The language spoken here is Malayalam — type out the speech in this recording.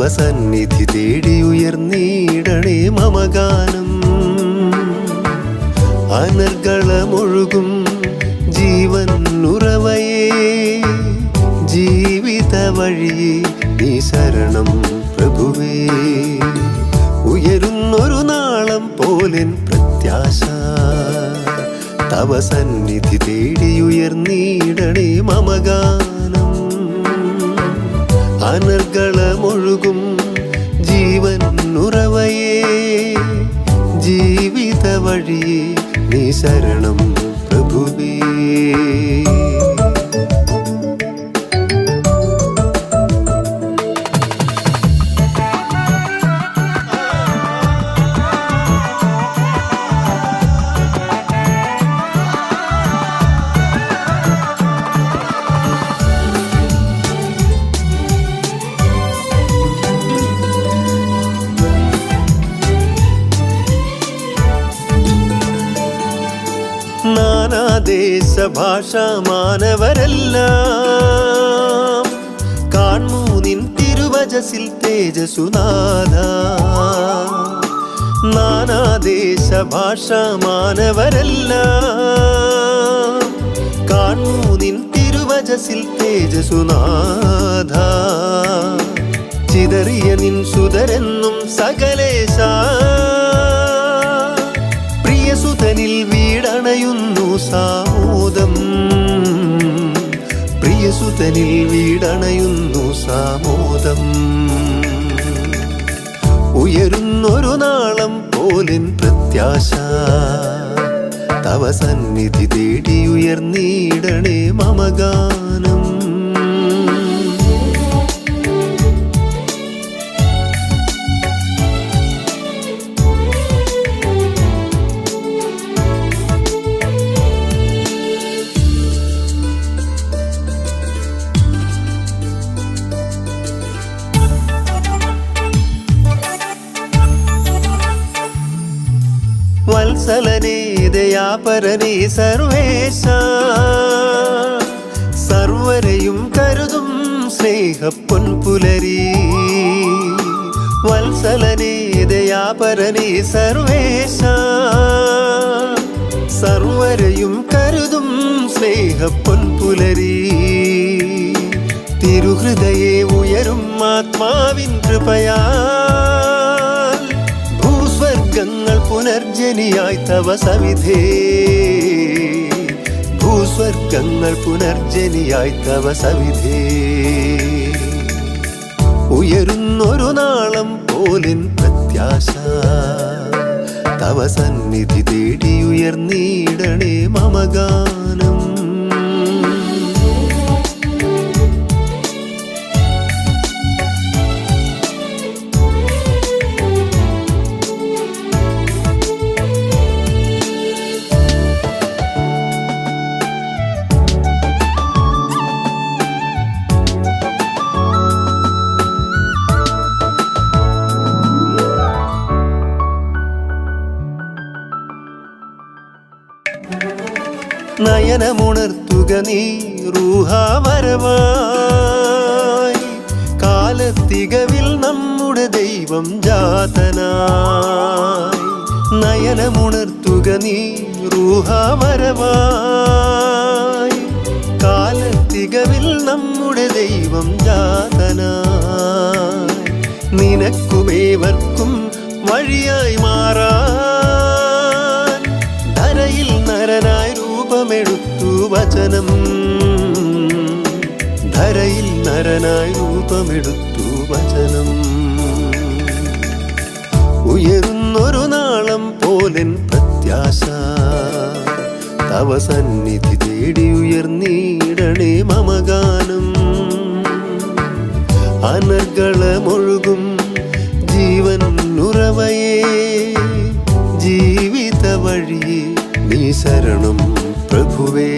തവ സന്നിധി തേടി ഉയർന്നീടണേ മമഗാനം. അനർഗളമൊഴുകും ജീവൻ ഉറവയേ ജീവിത വഴിയെ നീ ശരണം പ്രഭുവേ. ഉയരുന്നൊരു നാളം പോലെൻ പ്രത്യാശ തവ സന്നിധി തേടി ഉയർന്നീടണേ മമഗാനം നീ ശരണം പ്രഭുവേ. നാനാദേശ ഭാഷ മാനവരെല്ലാം കാൺമൂനിൻ തിരുവജസിൽ തേജസുനാഥ നാനാദേശ ഭാഷ മാനവരെല്ലാം കാൺമൂനിൻ തിരുവജസിൽ തേജസുനാഥ ചിതറിയ നിൻ സുതരെന്നും സകലേശ വീടണയുന്നു സാമോദം. പ്രിയസുതനിൽ വീടണയുന്നു സാമോദം. ഉയരുന്നൊരു നാളം പോലിൻ പ്രത്യാശ. തവ സന്നിധി തേടി ഉയർന്നീടണേ മമഗാനം. വത്സലനേ ദയാപരനേ സർവേശ സർവരെയും കരുതും സ്നേഹപ്പൊൻപുലരി വത്സലനേ ദയാപരനേ സർവേശ സർവരെയും കരുതും സ്നേഹപ്പൊൻപുലരി തിരുഹൃദയെ ഉയരും ആത്മാവിൻ കൃപയാൽ പുനർജനിയായി തവ സവിധേ. ഭൂസ്വർഗങ്ങൾ പുനർജനിയായി തവ സവിധേ. ഉയരുന്നൊരു നാളം പോലിൻ പ്രത്യാശ. തവ സന്നിധി തേടി ഉയർന്നീടണേ മമഗാനം. നയനമുണർത്തുക നീ റൂഹാവരവായി. കാലത്തികവിൽ നമ്മുടെ ദൈവം ജാതനായി. നയനമുണർത്തുക നീ റൂഹാവരവായി. കാലത്തികവിൽ നമ്മുടെ ദൈവം ജാതനായി. നിനക്കുമേവർക്കും വഴിയായി മാറാൻ. ധരയിൽ നരനായി രൂപമെടുത്തു വചനം. ധരയിൽ നരനായി രൂപമെടുത്തു വചനം. ഉയരുന്നൊരു നാളം പോലെ പ്രത്യാശ. തവ സന്നിധി തേടി ഉയർന്നീടണേ മമഗാനം. അനർഗളമൊഴുകും ജീവൻ ഉറവയേ. ജീവിത വഴിയേ നീ ശരണം. പ്രഭുവേ